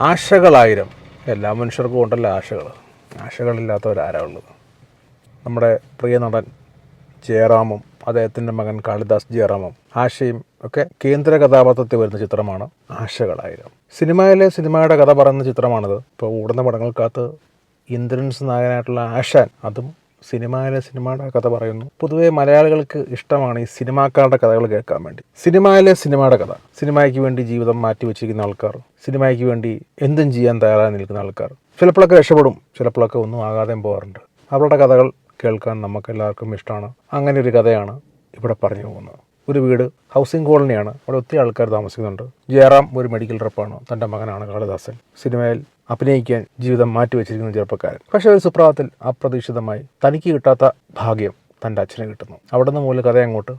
ആശകളായിരം. എല്ലാ മനുഷ്യർക്കും ഉണ്ടല്ലോ ആശകൾ. ആശകളില്ലാത്തവരാരാ ഉള്ളത് നമ്മുടെ പ്രിയ നടൻ ജയറാമും അദ്ദേഹത്തിന്റെ മകൻ കാളിദാസ് ജയറാമും ആശയും ഒക്കെ കേന്ദ്ര കഥാപാത്രത്തിൽ വരുന്ന ചിത്രമാണ് ആശകളായിരം. സിനിമയിലെ സിനിമയുടെ കഥ പറയുന്ന ചിത്രമാണിത്. ഇപ്പോൾ ഓടുന്ന പടങ്ങൾക്കകത്ത് ഇന്ദ്രൻസ് നായകനായിട്ടുള്ള ആശാൻ അതും സിനിമയിലെ സിനിമയുടെ കഥ പറയുന്നു. പൊതുവെ മലയാളികൾക്ക് ഇഷ്ടമാണ് ഈ സിനിമാക്കാരുടെ കഥകൾ കേൾക്കാൻ വേണ്ടി. സിനിമയിലെ സിനിമയുടെ കഥ. സിനിമയ്ക്ക് വേണ്ടി ജീവിതം മാറ്റി വെച്ചിരിക്കുന്ന ആൾക്കാർ. സിനിമയ്ക്ക് വേണ്ടി എന്തും ചെയ്യാൻ തയ്യാറായി നിൽക്കുന്ന ആൾക്കാർ. ചിലപ്പോഴൊക്കെ രക്ഷപ്പെടും. ചിലപ്പോഴൊക്കെ ഒന്നും ആകാതെ പോകാറുണ്ട്. അവരുടെ കഥകൾ കേൾക്കാൻ നമുക്ക് എല്ലാവർക്കും ഇഷ്ടമാണ്. അങ്ങനെ ഒരു കഥയാണ് ഇവിടെ പറഞ്ഞു പോകുന്നത്. ഒരു വീട് ഹൗസിംഗ് കോളനിയാണ്. അവിടെ ഒത്തിരി ആൾക്കാർ താമസിക്കുന്നുണ്ട്. ജയറാം ഒരു മെഡിക്കൽ റെപ്പാണ്. തന്റെ മകനാണ് കാളിദാസൻ. സിനിമയിൽ അഭിനയിക്കാൻ ജീവിതം മാറ്റിവെച്ചിരിക്കുന്ന ചെറുപ്പക്കാരൻ. പക്ഷേ ഒരു സുപ്രഭാതത്തിൽ അപ്രതീക്ഷിതമായി തനിക്ക് കിട്ടാത്ത ഭാഗ്യം തന്റെ അച്ഛനെ കിട്ടുന്നു. അവിടെ നിന്ന് മൂലം കഥ അങ്ങോട്ട്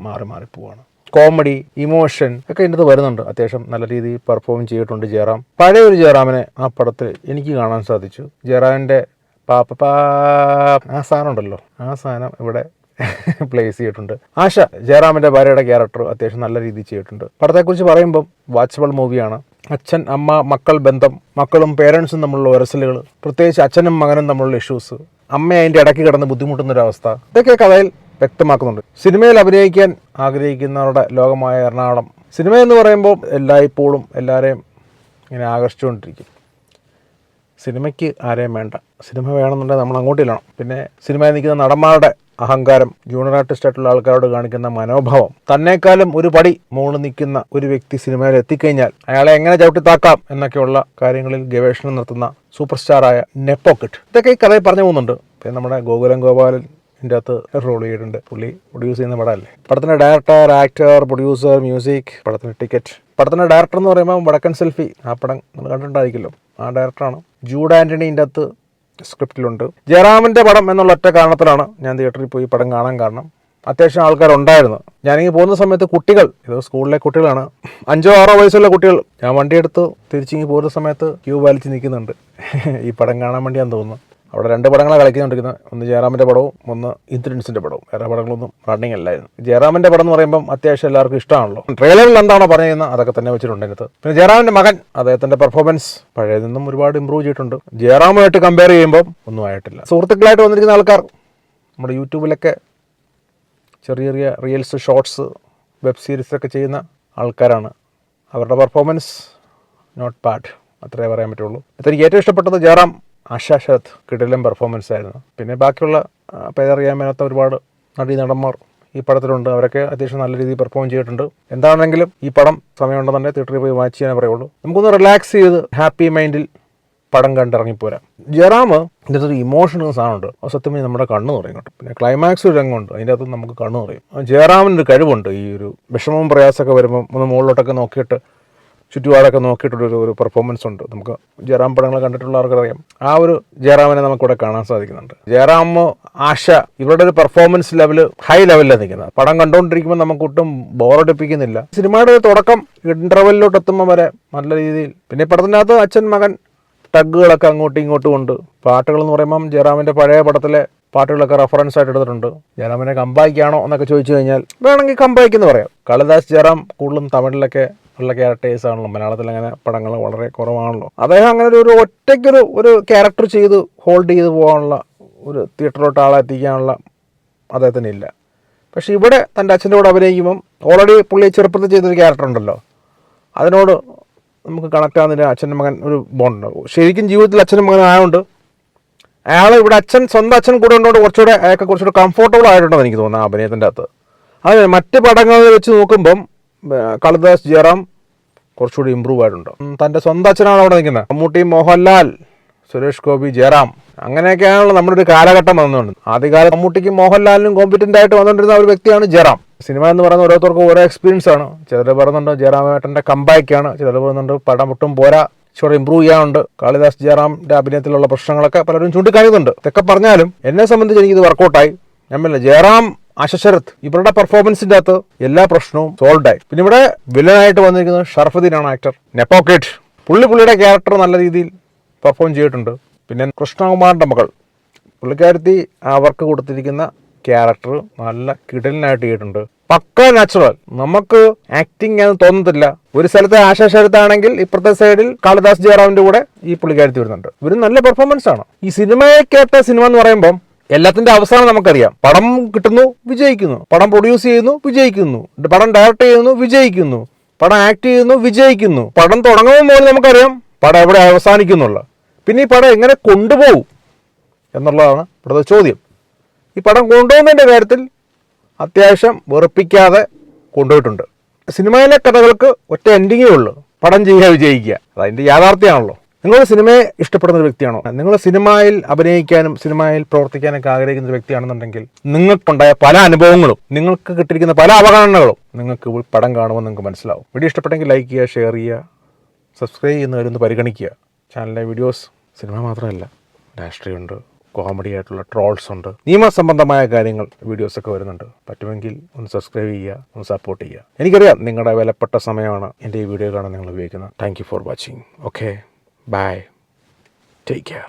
മാറി മാറി പോവാണ്. കോമഡി ഇമോഷൻ ഒക്കെ ഇതിനകത്ത് വരുന്നുണ്ട്. അത്യാവശ്യം നല്ല രീതിയിൽ പെർഫോം ചെയ്തിട്ടുണ്ട് ജയറാം. പഴയ ഒരു ജയറാമിനെ ആ പടത്തിൽ എനിക്ക് കാണാൻ സാധിച്ചു. ജയറാമിന്റെ പാപ്പ ആ സാധനം ഉണ്ടല്ലോ. ആ സാധനം ഇവിടെ പ്ലേസ് ചെയ്തിട്ടുണ്ട്. ആശ ജയറാമിന്റെ ഭാര്യയുടെ ക്യാരക്ടർ അത്യാവശ്യം നല്ല രീതിയിൽ ചെയ്തിട്ടുണ്ട്. പടത്തെക്കുറിച്ച് പറയുമ്പം വാച്ചബിൾ മൂവിയാണ്. അച്ഛൻ അമ്മ മക്കൾ ബന്ധം മക്കളും പേരൻസും തമ്മിലുള്ള ഉരസലുകൾ പ്രത്യേകിച്ച് അച്ഛനും മകനും തമ്മിലുള്ള ഇഷ്യൂസ് അമ്മ അതിന്റെ ഇടയ്ക്ക് കിടന്ന് അവസ്ഥ. ഇതൊക്കെ കഥയിൽ വ്യക്തമാക്കുന്നുണ്ട്. സിനിമയിൽ അഭിനയിക്കാൻ ആഗ്രഹിക്കുന്നവരുടെ ലോകമായ എറണാകുളം. സിനിമ എന്ന് പറയുമ്പോൾ എല്ലായ്പ്പോഴും എല്ലാവരെയും ഇങ്ങനെ ആകർഷിച്ചുകൊണ്ടിരിക്കും. സിനിമയ്ക്ക് ആരെയും വേണ്ട. സിനിമ വേണമെന്നുണ്ടെങ്കിൽ നമ്മൾ അങ്ങോട്ട് ഇല്ലണം പിന്നെ സിനിമയിൽ നിൽക്കുന്ന നടന്മാരുടെ അഹങ്കാരം ജൂനിയർ ആർട്ടിസ്റ്റ് ആയിട്ടുള്ള ആൾക്കാരോട് കാണിക്കുന്ന മനോഭാവം തന്നെക്കാളും ഒരു പടി മുകളിൽ നിൽക്കുന്ന ഒരു വ്യക്തി സിനിമയിൽ എത്തിക്കഴിഞ്ഞാൽ അയാളെ എങ്ങനെ ചവിട്ടിത്താക്കാം എന്നൊക്കെയുള്ള കാര്യങ്ങളിൽ ഗവേഷണം നടത്തുന്ന സൂപ്പർ സ്റ്റാറായ നെപ്പോക്കറ്റ് ഇതൊക്കെ ഈ കഥയിൽ പറഞ്ഞു പോകുന്നുണ്ട്. പിന്നെ നമ്മുടെ ഗോകുലം ഗോപാലൻ ഇതിന്റെ അകത്ത് റോൾ ചെയ്തിട്ടുണ്ട്. പുള്ളി പ്രൊഡ്യൂസ് ചെയ്യുന്ന പടമല്ലേ? പടത്തിന്റെ ഡയറക്ടർ ആക്ടർ പ്രൊഡ്യൂസർ മ്യൂസിക് പടത്തിന്റെ ടിക്കറ്റ് പടത്തിന്റെ ഡയറക്ടർ എന്ന് പറയുമ്പോൾ വടക്കൻ സെൽഫി ആ പടം കണ്ടിട്ടുണ്ടായിരിക്കുമല്ലോ. ആ ഡയറക്ടറാണ് ജൂഡ് ആന്റണി ഇതിന്റെ അകത്ത് സ്ക്രിപ്റ്റിലുണ്ട് ജയറാമിന്റെ പടം എന്നുള്ള ഒറ്റ കാരണത്തിലാണ് ഞാൻ തിയേറ്ററിൽ പോയി പടം കാണാൻ കാരണം. അത്യാവശ്യം ആൾക്കാരുണ്ടായിരുന്നു. ഞാനിങ്ങനെ പോകുന്ന സമയത്ത് കുട്ടികൾ ഇത് സ്കൂളിലെ കുട്ടികളാണ്. അഞ്ചോ ആറോ വയസ്സുള്ള കുട്ടികൾ ഞാൻ വണ്ടിയെടുത്ത് തിരിച്ചിങ്ങി പോകുന്ന സമയത്ത് ക്യൂ വലിച്ച് നിൽക്കുന്നുണ്ട്. ഈ പടം കാണാൻ വേണ്ടിയാന്ന് തോന്നുന്നു. അവിടെ രണ്ട് പടങ്ങളാണ് കളിക്കുന്നുണ്ടിരിക്കുന്നത്. ഒന്ന് ജയറാമിന്റെ പടവും ഒന്ന് ഇൻസിഡൻസിന്റെ പടവും. വേറെ പടങ്ങളൊന്നും റണ്ണിങ് അല്ലായിരുന്നു. ജയറാമിന്റെ പടം എന്ന് പറയുമ്പം അത്യാവശ്യം എല്ലാവർക്കും ഇഷ്ടമാണല്ലോ. ട്രെയിലറിൽ എന്താണോ പറയുന്നത് അതൊക്കെ തന്നെ വെച്ചിട്ടുണ്ട് അതിനകത്ത്. പിന്നെ ജയറാമിന്റെ മകൻ അദ്ദേഹത്തിന്റെ പെർഫോമൻസ് പഴയ നിന്നും ഒരുപാട് ഇമ്പ്രൂവ് ചെയ്തിട്ടുണ്ട്. ജയറാമുമായിട്ട് കമ്പയർ ചെയ്യുമ്പോൾ ഒന്നും ആയിട്ടില്ല. സുഹൃത്തുക്കളായിട്ട് വന്നിരിക്കുന്ന ആൾക്കാർ നമ്മുടെ യൂട്യൂബിലൊക്കെ ചെറിയ ചെറിയ റീൽസ് ഷോർട്സ് വെബ് സീരീസ് ഒക്കെ ചെയ്യുന്ന ആൾക്കാരാണ്. അവരുടെ പെർഫോമൻസ് നോട്ട് ബാഡ് അത്രേ പറയാൻ പറ്റുള്ളൂ. എനിക്ക് ഏറ്റവും ഇഷ്ടപ്പെട്ടത് ജയറാം ആശാ കിടിലം പെർഫോമൻസ് ആയിരുന്നു. പിന്നെ ബാക്കിയുള്ള പേരറിയാൻ മേലാത്ത ഒരുപാട് നടീ നടന്മാർ ഈ പടത്തിലുണ്ട്. അവരൊക്കെ അത്യാവശ്യം നല്ല രീതിയിൽ പെർഫോം ചെയ്തിട്ടുണ്ട്. എന്താണെങ്കിലും ഈ പടം സമയമുണ്ടെന്നുണ്ടെങ്കിൽ തിയേറ്ററിൽ പോയി വാച്ച് ചെയ്യാനേ പറയുള്ളൂ. നമുക്കൊന്ന് റിലാക്സ് ചെയ്ത് ഹാപ്പി മൈൻഡിൽ പടം കണ്ടിറങ്ങിപ്പോരാം ജറാമ് ഇതിന്റെ ഒരു ഇമോഷണൽ സാധനമുണ്ട്. സത്യം നമ്മുടെ കണ്ണ് നിറയും കേട്ടോ. പിന്നെ ക്ലൈമാക്സ് ഒരു രംഗമുണ്ട്. അതിന്റെ അകത്ത് നമുക്ക് കണ്ണ് നിറയും. ജയറാമിന്റെ ഒരു കഴിവുണ്ട്. ഈ ഒരു വിഷമവും പ്രയാസമൊക്കെ വരുമ്പോൾ ഒന്ന് മുകളിലോട്ടൊക്കെ നോക്കിയിട്ട് ചുറ്റുപാടൊക്കെ നോക്കിയിട്ടുള്ളൊരു ഒരു പെർഫോമൻസ് ഉണ്ട്. നമുക്ക് ജയറാം പടങ്ങൾ കണ്ടിട്ടുള്ളവർക്കറിയാം ആ ഒരു ജയറാമിനെ നമുക്കിവിടെ കാണാൻ സാധിക്കുന്നുണ്ട്. ജയറാം ആശ ഇവരുടെ ഒരു പെർഫോമൻസ് ലെവൽ ഹൈ ലെവലിലാണ് നിൽക്കുന്നത്. പടം കണ്ടുകൊണ്ടിരിക്കുമ്പോൾ നമുക്ക് ഒട്ടും ബോറടിപ്പിക്കുന്നില്ല സിനിമയുടെ തുടക്കം ഇന്റർവെല്ലിലോട്ട് എത്തുമ്പോൾ വരെ നല്ല രീതിയിൽ. പിന്നെ പടത്തിനകത്ത് അച്ഛൻ മകൻ ടഗുകളൊക്കെ അങ്ങോട്ടും ഇങ്ങോട്ടും ഉണ്ട്. പാട്ടുകൾ എന്ന് പറയുമ്പം ജയറാമിന്റെ പഴയ പടത്തിലെ പാട്ടുകളൊക്കെ റെഫറൻസ് ആയിട്ട് എടുത്തിട്ടുണ്ട്. ജയറാമിനെ കമ്പായിക്കാണോ എന്നൊക്കെ ചോദിച്ചു കഴിഞ്ഞാൽ വേണമെങ്കിൽ കമ്പായിക്കെന്ന് പറയാം. കാളിദാസ് ജയറാം കൂടുതലും തമിഴിലൊക്കെ ഉള്ള ക്യാരക്ടേഴ്സ് ആണല്ലോ. മലയാളത്തിൽ അങ്ങനെ പടങ്ങൾ വളരെ കുറവാണല്ലോ. അദ്ദേഹം അങ്ങനെ ഒരു- ഒറ്റയ്ക്കൊരു ഒരു ക്യാരക്ടർ ചെയ്ത് ഹോൾഡ് ചെയ്ത് പോകാനുള്ള ഒരു തിയേറ്ററിലോട്ട് ആളെ എത്തിക്കാനുള്ള അദ്ദേഹത്തിന് ഇല്ല. പക്ഷേ ഇവിടെ തന്റെ അച്ഛന്റെ കൂടെ അഭിനയിക്കുമ്പം ഓൾറെഡി പുള്ളി ചെറുപ്പത്തിൽ ചെയ്തൊരു ക്യാരക്ടർ ഉണ്ടല്ലോ. അതിനോട് നമുക്ക് കണക്ട് ആകുന്നില്ല അച്ഛന്റെ മകൻ ഒരു ബോണ്ട് ശരിക്കും ജീവിതത്തിൽ അച്ഛനും മകൻ ആയതുകൊണ്ട് അയാൾ ഇവിടെ അച്ഛൻ സ്വന്തം അച്ഛൻ കൂടെ ഉണ്ടോണ്ട് കുറച്ചുകൂടെ അയാൾക്ക് കുറച്ചുകൂടെ കംഫർട്ടബിൾ ആയിട്ടുണ്ടെന്ന് എനിക്ക് തോന്നുന്നു ആ അഭിനയത്തിന്റെ അകത്ത്. അത് മറ്റ് പടങ്ങളിൽ വെച്ച് നോക്കുമ്പം കാളിദാസ് ജയറാം കുറച്ചുകൂടി ഇമ്പ്രൂവ് ആയിട്ടുണ്ട്. തന്റെ സ്വന്തം അച്ഛനാണ് അവിടെ നിൽക്കുന്നത്. മമ്മൂട്ടി മോഹൻലാൽ സുരേഷ് ഗോപി ജയറാം. അങ്ങനെയൊക്കെയാണല്ലോ നമ്മുടെ ഒരു കാലഘട്ടം വന്നുകൊണ്ട്. ആദ്യകാലം മമ്മൂട്ടിക്കും മോഹൻലാലിനും കോമ്പറ്റന്റ് ആയിട്ട് വന്നുകൊണ്ടിരുന്ന ഒരു വ്യക്തിയാണ് ജയറാം. സിനിമ എന്ന് പറയുന്ന ഓരോരുത്തർക്കും ഓരോ എക്സ്പീരിയൻസ് ആണ്. ചിലർ പറയുന്നുണ്ട് ജയറാമേട്ടന്റെ കമ്പാക്കാണ് ചിലർ പറയുന്നുണ്ട് പടം ഒട്ടും പോരാ. ഇച്ചിരി ഇമ്പ്രൂവ് ചെയ്യാനുണ്ട്. കാളിദാസ് ജയറാമിന്റെ അഭിനയത്തിലുള്ള പ്രശ്നങ്ങളൊക്കെ പലരും ചൂണ്ടിക്കാണിക്കുന്നുണ്ട്. ഇതൊക്കെ പറഞ്ഞാലും എന്നെ സംബന്ധിച്ച് എനിക്കിത് വർക്കൗട്ടായി ഞാൻ പറഞ്ഞില്ല ജയറാം ആശശരത് ഇവരുടെ പെർഫോമൻസിന്റെ അകത്ത് എല്ലാ പ്രശ്നവും സോൾവ് ആയി. പിന്നെ ഇവിടെ വില്ലനായിട്ട് വന്നിരിക്കുന്നത് ഷർഫുദ്ദീനാണ് ആക്ടർ നെപ്പോക്കേറ്റ് പുള്ളി പുള്ളിയുടെ ക്യാരക്ടർ നല്ല രീതിയിൽ പെർഫോം ചെയ്തിട്ടുണ്ട്. പിന്നെ കൃഷ്ണകുമാറിന്റെ മകൾ പുള്ളിക്കാരത്തി അവർക്ക് കൊടുത്തിരിക്കുന്ന ക്യാരക്ടർ നല്ല കിടലിനായിട്ട് ചെയ്തിട്ടുണ്ട്. പക്ക നാച്ചുറൽ നമുക്ക് ആക്ടിങ് എന്ന് തോന്നത്തില്ല. ഒരു സ്ഥലത്ത് ആശാ ശരത്താണെങ്കിൽ ഇപ്പുറത്തെ സൈഡിൽ കാളിദാസ് ജയറാമിന്റെ കൂടെ ഈ പുള്ളിക്കാരത്തി വരുന്നുണ്ട്. ഇവർ നല്ല പെർഫോമൻസ് ആണ്. ഈ സിനിമയെ കേട്ട സിനിമ എന്ന് പറയുമ്പോൾ എല്ലാത്തിന്റെ അവസാനം നമുക്കറിയാം. പടം കിട്ടുന്നു വിജയിക്കുന്നു. പടം പ്രൊഡ്യൂസ് ചെയ്യുന്നു വിജയിക്കുന്നു. പടം ഡയറക്റ്റ് ചെയ്യുന്നു വിജയിക്കുന്നു. പടം ആക്ട് ചെയ്യുന്നു വിജയിക്കുന്നു. പടം തുടങ്ങുമ്പോൾ മുതൽ നമുക്കറിയാം പടം എവിടെ അവസാനിക്കുന്നുള്ള. പിന്നെ ഈ പടം എങ്ങനെ കൊണ്ടുപോകും എന്നുള്ളതാണ് ഇവിടുത്തെ ചോദ്യം. ഈ പടം കൊണ്ടുപോകുന്നതിന്റെ കാര്യത്തിൽ അത്യാവശ്യം വെറുപ്പിക്കാതെ കൊണ്ടുപോയിട്ടുണ്ട്. സിനിമയിലെ കഥകൾക്ക് ഒറ്റ എൻഡിങ്ങേ ഉള്ളൂ. പടം ചെയ്യുക വിജയിക്കുക. അതതിന്റെ യാഥാർത്ഥ്യമാണല്ലോ. നിങ്ങൾ സിനിമയെ ഇഷ്ടപ്പെടുന്ന ഒരു വ്യക്തിയാണോ? നിങ്ങൾ സിനിമയിൽ അഭിനയിക്കാനും സിനിമയിൽ പ്രവർത്തിക്കാനൊക്കെ ആഗ്രഹിക്കുന്ന ഒരു വ്യക്തിയാണെന്നുണ്ടെങ്കിൽ നിങ്ങൾക്കുണ്ടായ പല അനുഭവങ്ങളും നിങ്ങൾക്ക് കിട്ടിയിരിക്കുന്ന പല അവഗണനകളും നിങ്ങൾക്ക് പടം കാണുമ്പോൾ നിങ്ങൾക്ക് മനസ്സിലാവും. വീഡിയോ ഇഷ്ടപ്പെട്ടെങ്കിൽ ലൈക്ക് ചെയ്യുക ഷെയർ ചെയ്യുക സബ്സ്ക്രൈബ് ചെയ്യുന്നവരൊന്ന് പരിഗണിക്കുക. ചാനലിലെ വീഡിയോസ് സിനിമ മാത്രമല്ല രാഷ്ട്രീയമുണ്ട് കോമഡി ആയിട്ടുള്ള ട്രോൾസ് ഉണ്ട് നിയമസംബന്ധമായ കാര്യങ്ങൾ വീഡിയോസ് ഒക്കെ വരുന്നുണ്ട്. പറ്റുമെങ്കിൽ ഒന്ന് സബ്സ്ക്രൈബ് ചെയ്യുക ഒന്ന് സപ്പോർട്ട് ചെയ്യുക. എനിക്കറിയാം നിങ്ങളുടെ വിലപ്പെട്ട സമയമാണ് എന്റെ ഈ വീഡിയോ കാണാൻ നിങ്ങൾ ഉപയോഗിക്കുന്നത്. Thank for watching okay Bye. Take care.